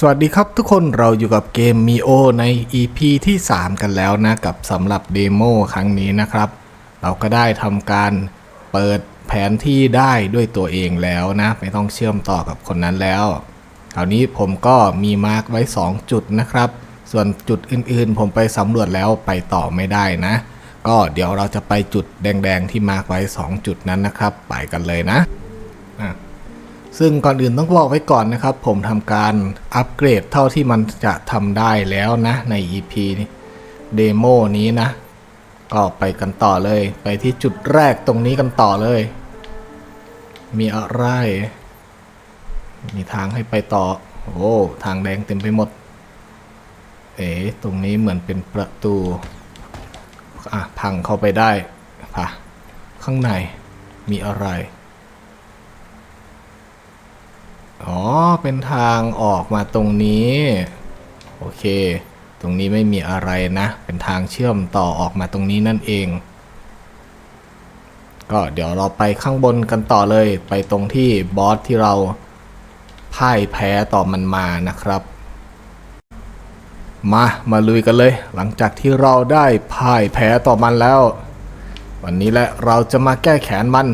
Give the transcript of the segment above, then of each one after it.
สวัสดีครับทุกคนเราอยู่กับเกม Mio ใน EP ที่ 3 กันแล้วนะ กับสำหรับเดโมครั้งนี้นะครับ เราก็ได้ทำการเปิดแผนที่ได้ด้วยตัวเองแล้วนะ ไม่ต้องเชื่อมต่อกับคนนั้นแล้วคราวนี้ผมก็มีมาร์กไว้ 2 จุดนะครับ ส่วนจุดอื่นๆ ผมไปสำรวจแล้วไปต่อไม่ได้นะ ก็เดี๋ยวเราจะไปจุดแดงๆที่มาร์กไว้ 2 จุดนั้นนะครับ ไปกันเลยนะอะ ซึ่งก่อนอื่นต้องบอกไว้ก่อนนะครับ ผมทำการอัปเกรดเท่าที่มันจะทำได้แล้วนะ ใน EP เดโมนี้นะ ก็ไปกันต่อเลย ไปที่จุดแรกตรงนี้กันต่อเลย มีอะไร มีทางให้ไปต่อ โอ้ทางแดงเต็มไปหมด เอ๋ตรงนี้เหมือนเป็นประตู อะ พังเข้าไปได้ป่ะข้างในมีอะไร อ๋อ เป็นทางออกมาตรงนี้ โอเค ตรงนี้ไม่มีอะไรนะ เป็นทางเชื่อมต่อออกมาตรงนี้นั่นเอง ก็เดี๋ยวเราไปข้างบนกันต่อเลย ไปตรงที่บอสที่เราพ่ายแพ้ต่อมันมานะครับ มา มาลุยกันเลย หลังจากที่เราได้พ่ายแพ้ต่อมันแล้ว วันนี้แหละเราจะมาแก้แค้นมัน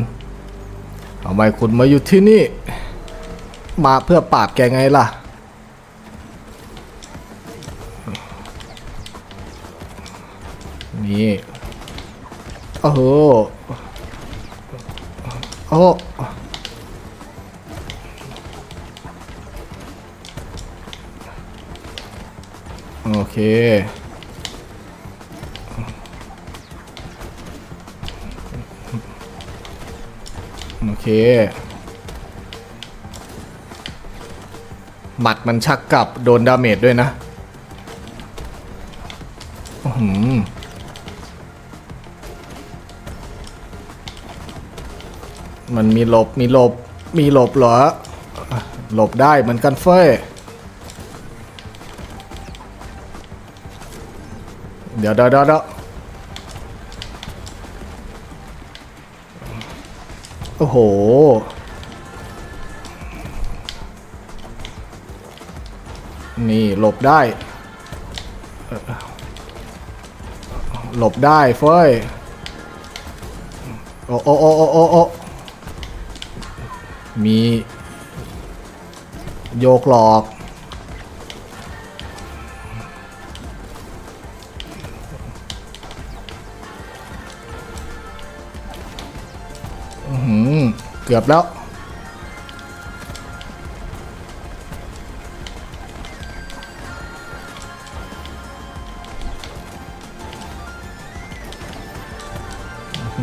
ทำไมคุณมาอยู่ที่นี่ มาเพื่อปราบแกไงล่ะ นี่ โอ้โห โอ้โหโอเค โอเค หมัดมันชักกลับโดนดาเมจด้วยนะอื้อหือมันมีหลบมีหลบมีหลบเหรอ หลบได้เหมือนกันเฟ้ย เดี๋ยวเดี๋ยวเดี๋ยวเดี๋ยวโอ้โห นี่หลบได้ หลบได้เฟ้ย โอ้โอ้โอ้โอ้โอ้โอมี โยกหลอกเกือบแล้ว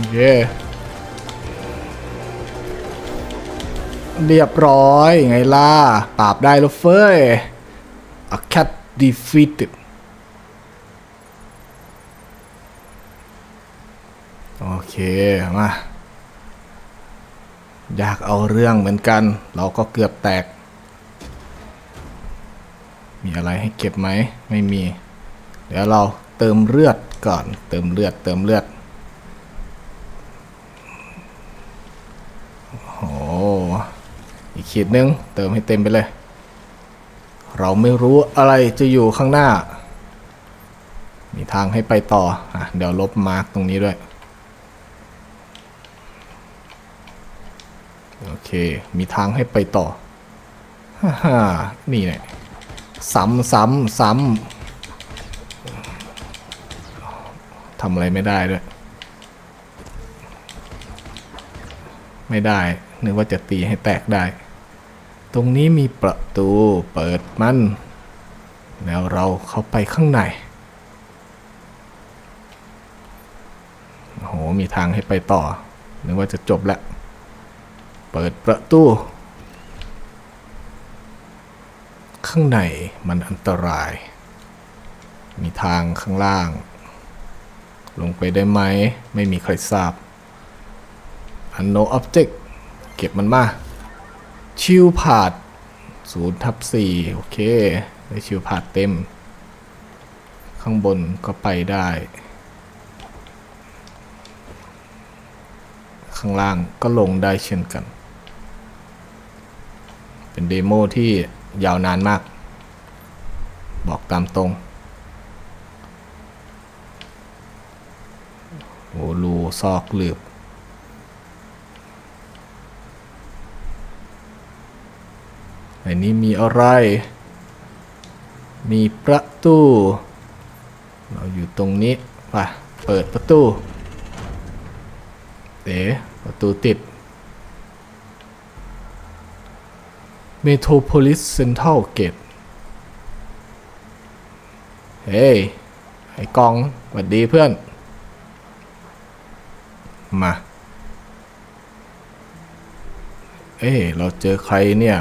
เคเรียบร้อยไงล่ะ ปราบได้แล้วเฟ้ย A cat defeated โอเค มา อยากเอาเรื่องเหมือนกัน เราก็เกือบแตก มีอะไรให้เก็บไหม ไม่มี เดี๋ยวเราเติมเลือดก่อน เติมเลือด เติมเลือด อีกขีดนึง เติมให้เต็มไปเลย เราไม่รู้อะไรจะอยู่ข้างหน้า มีทางให้ไปต่ออะเดี๋ยวลบมาร์กตรงนี้ด้วย โอเค มีทางให้ไปต่อ ฮ่าฮ่านี่เนี่ยซ้ำซ้ำซ้ำทำอะไรไม่ได้ด้วย ไม่ได้ นึกว่าจะตีให้แตกได้ ตรงนี้มีประตูเปิดมัน แล้วเราเข้าไปข้างในโอ้โหมีทางให้ไปต่อ นึกว่าจะจบแล้ว เปิดประตู ข้างในมันอันตราย มีทางข้างล่าง ลงไปได้ไหม ไม่มีใครทราบอันโนออบ เก็บมันมา ชิลพาดศูนย์ทับสี่โอเค ได้ชิลพาดเต็ม ข้างบนก็ไปได้ ข้างล่างก็ลงได้เช่นกัน เป็นเดโมที่ยาวนานมาก บอกตามตรงโอ้รูซอกหลืบ นนี้มีอะไร มีประตู เราอยู่ตรงนี้ไปเปิดประตู เอ๋ประตูติด Metropolis Central Gate เฮ้ย ไอ้กองสวัสดีเพื่อน มา เอ้เราเจอใครเนี่ย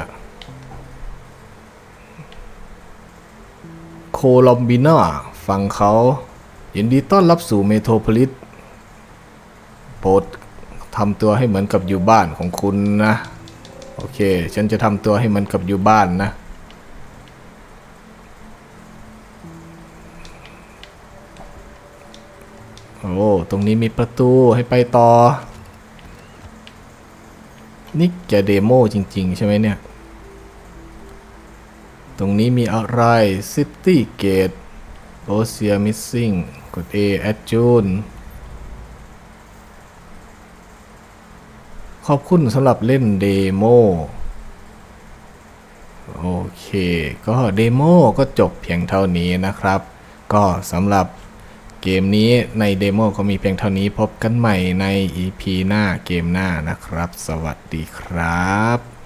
คลอมบิน่าฟังเขายินดีต้อนรับสู่เมโทรโพลิสโปรดทำตัวให้เหมือนกับอยู่บ้านของคุณนะ โอเค ฉันจะทำตัวให้เหมือนกับอยู่บ้านนะ โอ้ ตรงนี้มีประตูให้ไปต่อ นี่แกเดโมจริง ๆ ใช่ไหมเนี่ย ตรงนี้มีอะไร City Gate o c e a Missing กด A Add June ขอบคุณสำหรับเล่นเดโมโอเค ก็เดโมก็จบเพียงเท่านี้นะครับ ก็สำหรับเกมนี้ในเดโมก็มีเพียงเท่านี้พบกันใหม่ใน EP หน้าเกมหน้านะครับ สวัสดีครับ